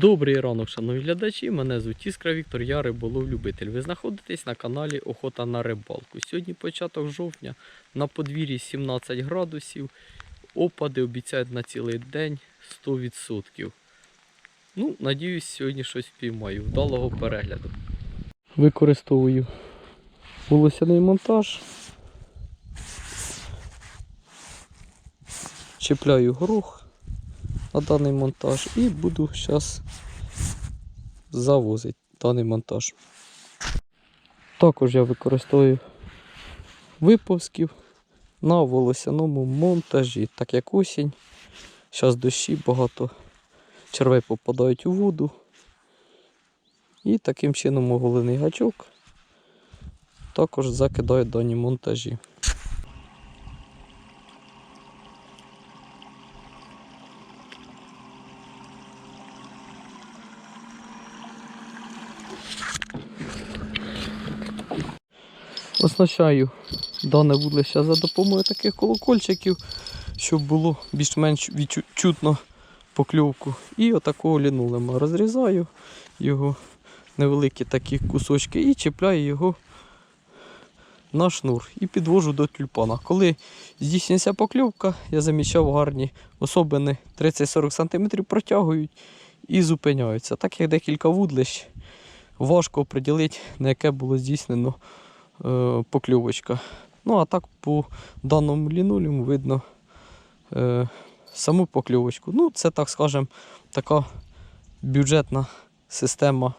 Добрий ранок, шановні глядачі. Мене звуть Іскра Віктор, я риболов-любитель. Ви знаходитесь на каналі Охота на рибалку. Сьогодні початок жовтня, на подвір'ї 17 градусів. Опади обіцяють на цілий день 100%. Ну, надіюсь, сьогодні щось впіймаю. Вдалого перегляду. Використовую волосяний монтаж. Чіпляю горох на даний монтаж і буду зараз завозити даний монтаж. Також я використовую виповзків на волосяному монтажі, так як осінь. Зараз дощі багато червей попадають у воду. І таким чином оголений гачок також закидаю дані монтажі. Оснащаю дане вудлище за допомогою таких колокольчиків, щоб було більш-менш відчутно покльовку. І отакого лінулема розрізаю його невеликі такі кусочки і чіпляю його на шнур і підвожу до тюльпана. Коли здійснюється покльовка, я замічав гарні особини 30-40 см протягують і зупиняються. Так як декілька вудлищ, важко оприділити, на яке було здійснено е, покльовочка. Ну, а так по даному лінуліму видно е, саму покльовочку. Ну, це, так скажемо, така бюджетна система,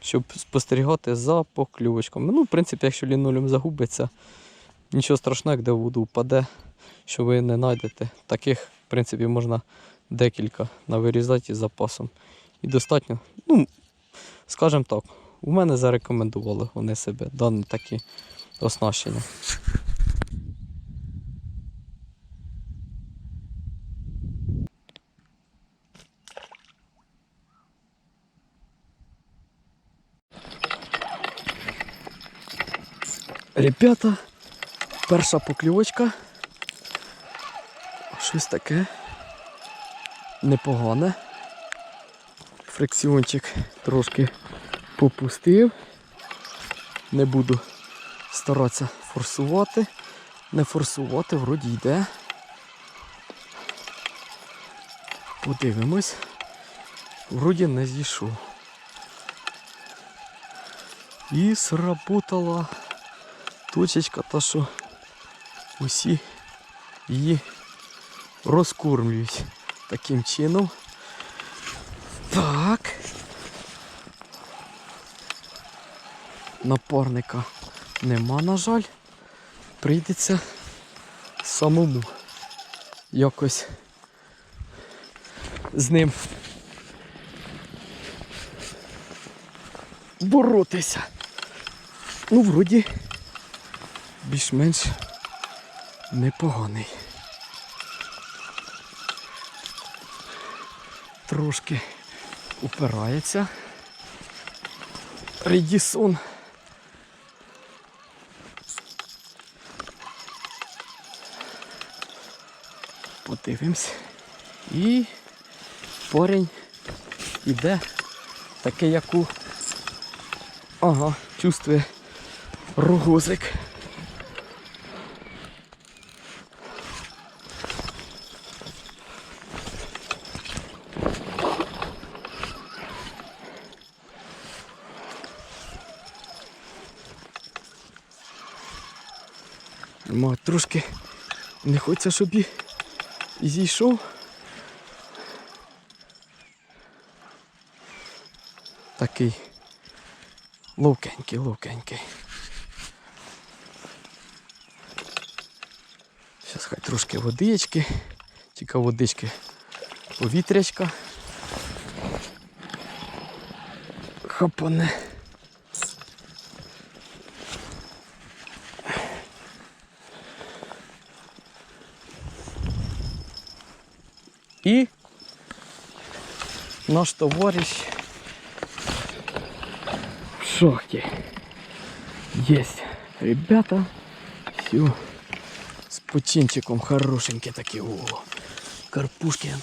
щоб спостерігати за покльовочками. Ну, в принципі, якщо лінолеум загубиться, нічого страшного, як де воду впаде, що ви не знайдете. Таких, в принципі, можна декілька навирізати із запасом. І достатньо, ну, скажімо так, у мене зарекомендували вони себе, дані такі оснащення. Ребята, перша покльовочка. Щось таке непогане. Фрикціончик трошки попустив. Не буду старатися форсувати. Не форсувати, вроді йде. Подивимось. Вроді не зійшов. І сработала точечка та, що усі її розкормлюють таким чином. Так. Напарника нема, на жаль. Прийдеться самому якось з ним боротися. Ну, вроді більш-менш непоганий. Трошки упирається. Рідісон. Подивимось. І парень іде такий, як у... Ага, чувствує рогозик. Ма, трошки не хочеться, щоб і і зійшов. Такий ловкенький, ловкенький. Зараз хай трошки водички, тільки водички повітрячка. Хапане. І наш товариш в шахті. Есть, ребята, все с починчиком хорошенькие такие. О, карпушки.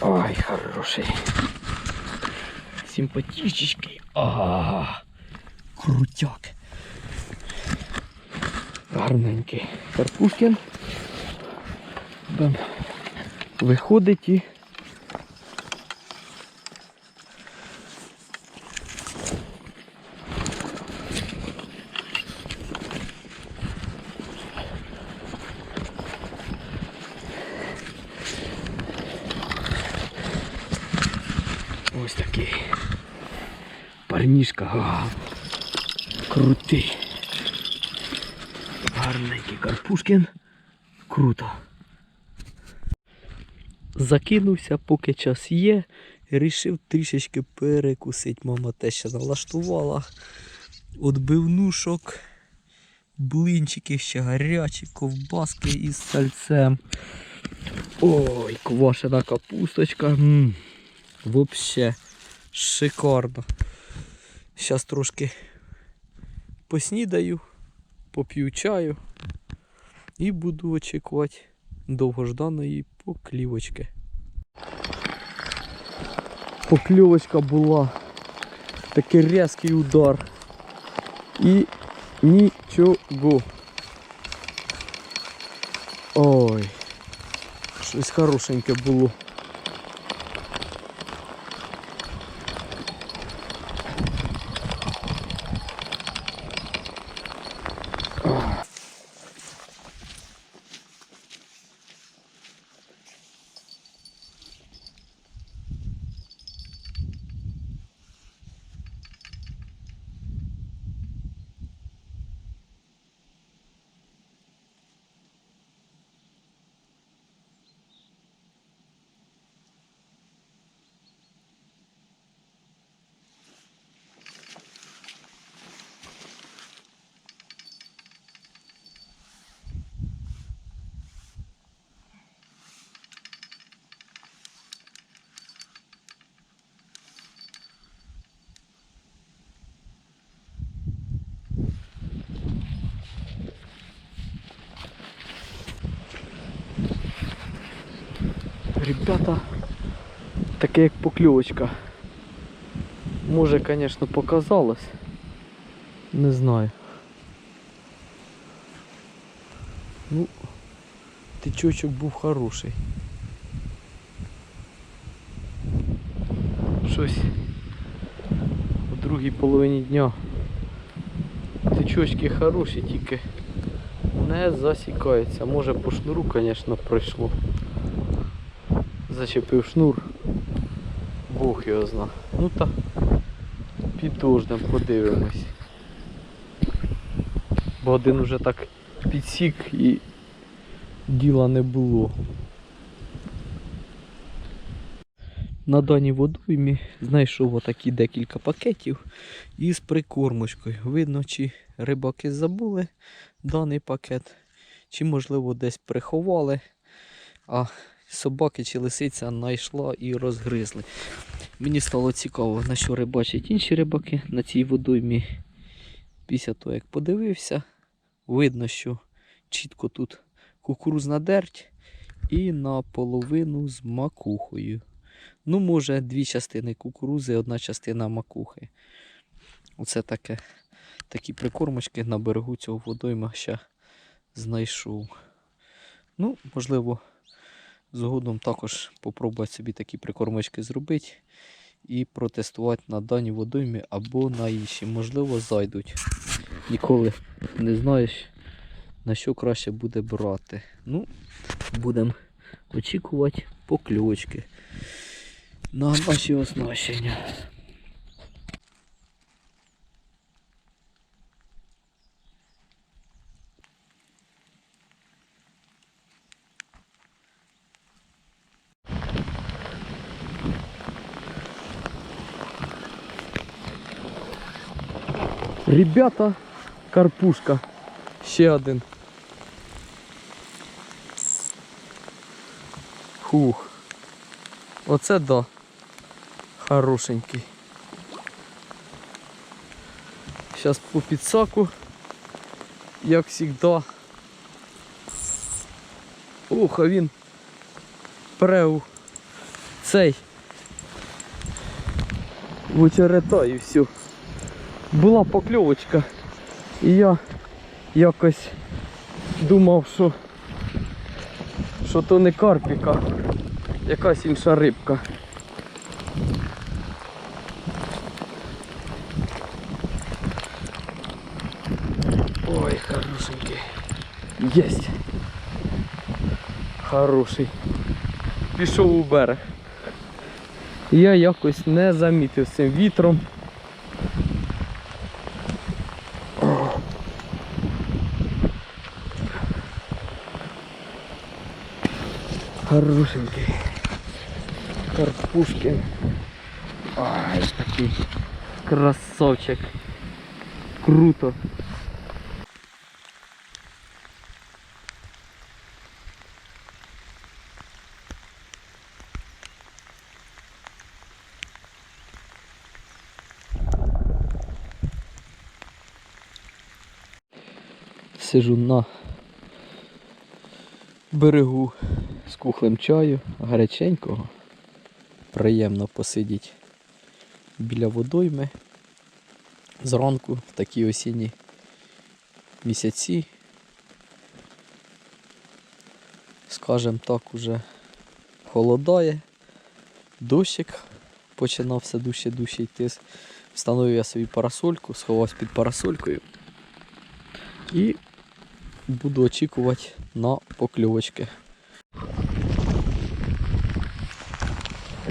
Ой, хороший. Симпатичечкий. Ага. Крутяк. Гарненький. Карпушкін. Бам. Виходить і. Ось такий. Парнішка. Крутий. Гарненький Карпушкін. Круто. Закинувся, поки час є. Рішив трішечки перекусити. Мама те ще налаштувала. Отбивнушок, блинчики ще гарячі, ковбаски із сальцем. Ой, квашена капусточка. М, Вообще шикарно. Зараз трошки поснідаю, поп'ю чаю і буду очікувати довгожданої поклівочки. Покльовочка була. Такий різкий удар. І нічого. Ой. Щось хорошеньке було. Ребята, таке як покльовочка. Може, звісно, показалось. Не знаю. Ну, тичочок був хороший. Щось у другій половині дня. Тичочки хороші, тільки не засікаються. Може по шнуру, звісно, пройшло. Зачепив шнур. Бог його зна. Ну та підождем, подивимось. Бо один уже так підсік і діла не було. На даній водоймі знайшов отакі декілька пакетів із прикормочкою. Видно, чи рибаки забули даний пакет, чи можливо десь приховали, а собаки чи лисиця знайшла і розгризли. Мені стало цікаво, на що рибачать інші рибаки на цій водоймі. Після того, як подивився, видно, що чітко тут кукурузна дерть і наполовину з макухою. Ну, може, дві частини кукурузи, одна частина макухи. Оце таке, такі прикормочки на берегу цього водойма ще знайшов. Ну, можливо, згодом також попробувати собі такі прикормочки зробити і протестувати на даній водоймі або на інші. Можливо, зайдуть. Ніколи не знаєш, на що краще буде брати. Ну, будемо очікувати покльочки на наші оснащення. Ребята, карпушка. Ще один. Хух. Оце да. Хорошенький. Зараз по підсаку, як завжди. Ох, а він преу цей. В очерета і все. Була покльовочка. І я якось думав, що, що то не карпіка, якась інша рибка. Ой, хорошенький. Есть. Хороший. Пішов у берег. Я якось не замітив цим вітром. Хорошенький. Карпушкин. Ай, такий красавчик. Круто. Сижу на берегу з кухлем чаю, гаряченького. Приємно посидіти біля водойми. Зранку в такі осінні місяці. Скажем так, уже холодає, дощик починав все дужче дужче йти. Встановив я собі парасольку, сховався під парасолькою і буду очікувати на покльовочки.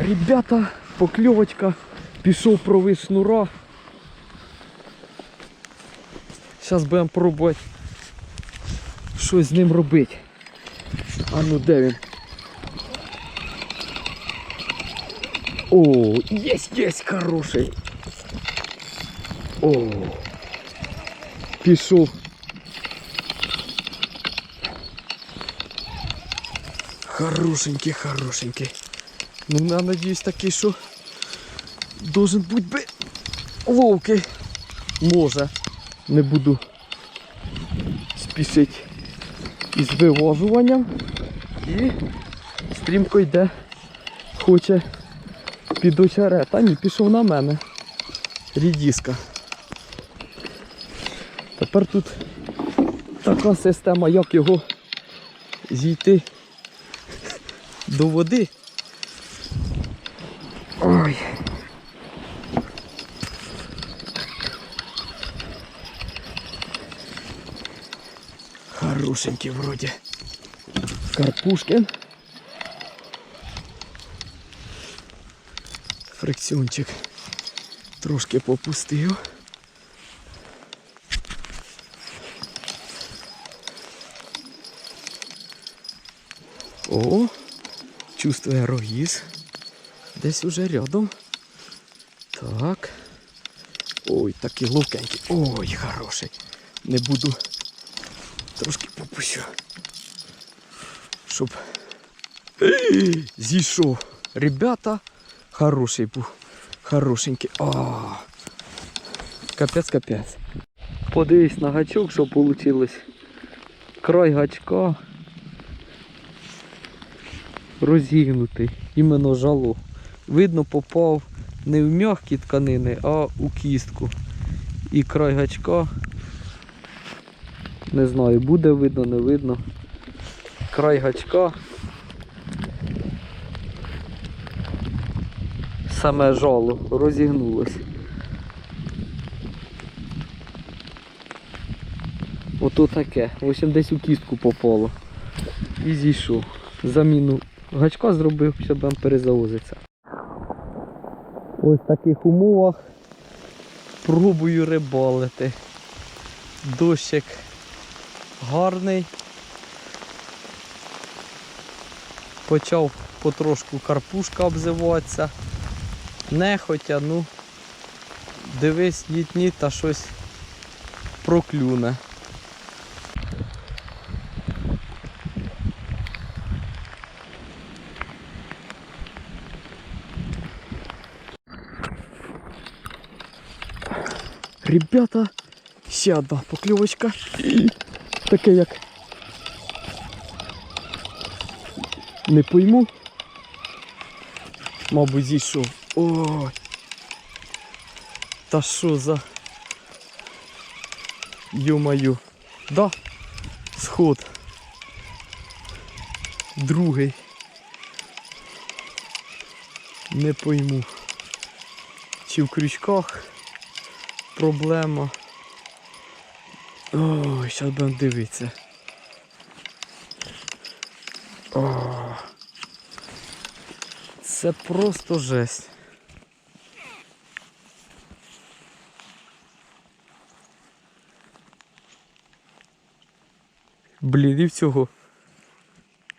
Ребята, покльовочка, пішов провис шнура. Зараз будемо пробувати щось з ним робити. А ну де він? О, єсть, єсть, хороший. О, пішов. Хорошенький, хорошенький. Ну, я надіюсь такий, що должен бути би ловкий. Може. Не буду спішити із виважуванням. І стрімко йде, хоче під очерет. А ні, пішов на мене. Рідіска. Тепер тут така система, як його зійти до води. Ой. Хорошенький вроде. Карпушкин. Фрикціончик трошки попустив. О, чувствує рогіз. Десь уже рядом. Так. Ой, такий ловкенький. Ой, хороший. Не буду. Трошки попущу. Щоб зійшов. Ребята, хороший був. Хорошенький. А. Капець, капець. Подивись на гачок, що вийшло. Край гачка розігнутий, іменно жало. Видно, попав не в м'які тканини, а у кістку. І край гачка. Не знаю, буде видно, не видно. Край гачка. Саме жало розігнулось. Ото таке. В общем, десь у кістку попало. І зійшов. Заміну гачка зробив, щоб вам перезавозиться. Ось в таких умовах пробую рибалити. Дощик гарний. Почав потрошку карпушка обзиватися. Нехотя, ну дивись, ні та щось проклюне. Ребята, ще одна покльовочка. Таке як. Не пойму. Мабуть, зійшов. Ой. Та що за. Йо-маю. Да. Сход. Другий. Не пойму. Чи в крючках проблема. Ой, зараз будемо дивитися. О, це просто жесть. Блін, і в цього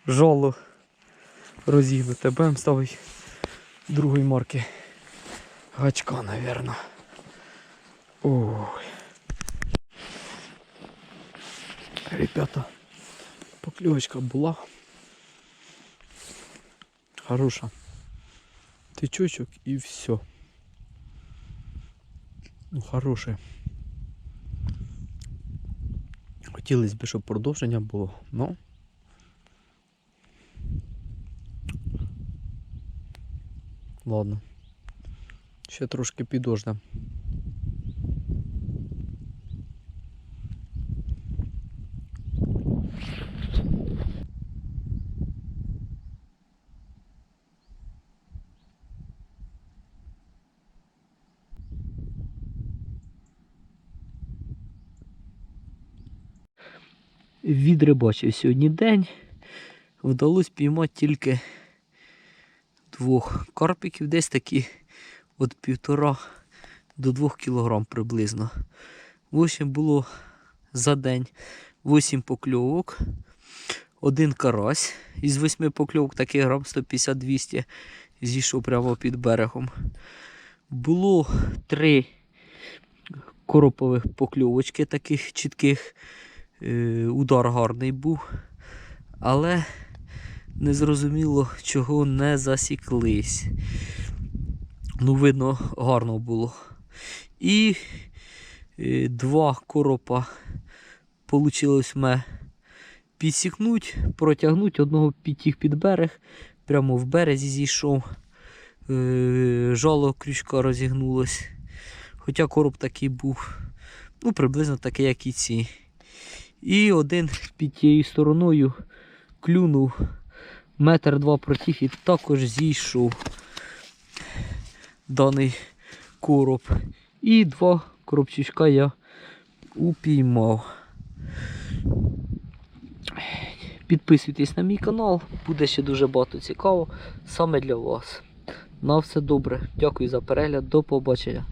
жало розігнуте. Будемо ставити другої марки гачка, напевно. Ой. Ребята, поклевочка була. Хороша. Тычочок и все. Ну, хороше. Хотілося б, щоб продовження було, но. Ладно. Ще трошки підождем. Відрибачив сьогодні день. Вдалося піймати тільки двох карпіків, десь такі від півтора до двох кілограм приблизно. В общем, було за день 8 покльовок, один карась із 8 покльовок, такий грам 150-200 зійшов прямо під берегом. Було три коропових покльовочки таких чітких. Е, удар гарний був, але незрозуміло, чого не засіклись. Ну, видно, гарно було. І е, два коропа вийшло мене підсікнуть, протягнути, одного підтіг під берег, прямо в березі зійшов. Е, жало крючка розігнулось. Хоча короб такий був, ну, приблизно такий, як і ці. І один під тією стороною клюнув метр два протіг і також зійшов даний короб. І два коробчичка я упіймав. Підписуйтесь на мій канал, буде ще дуже багато цікаво саме для вас. На все добре. Дякую за перегляд, до побачення.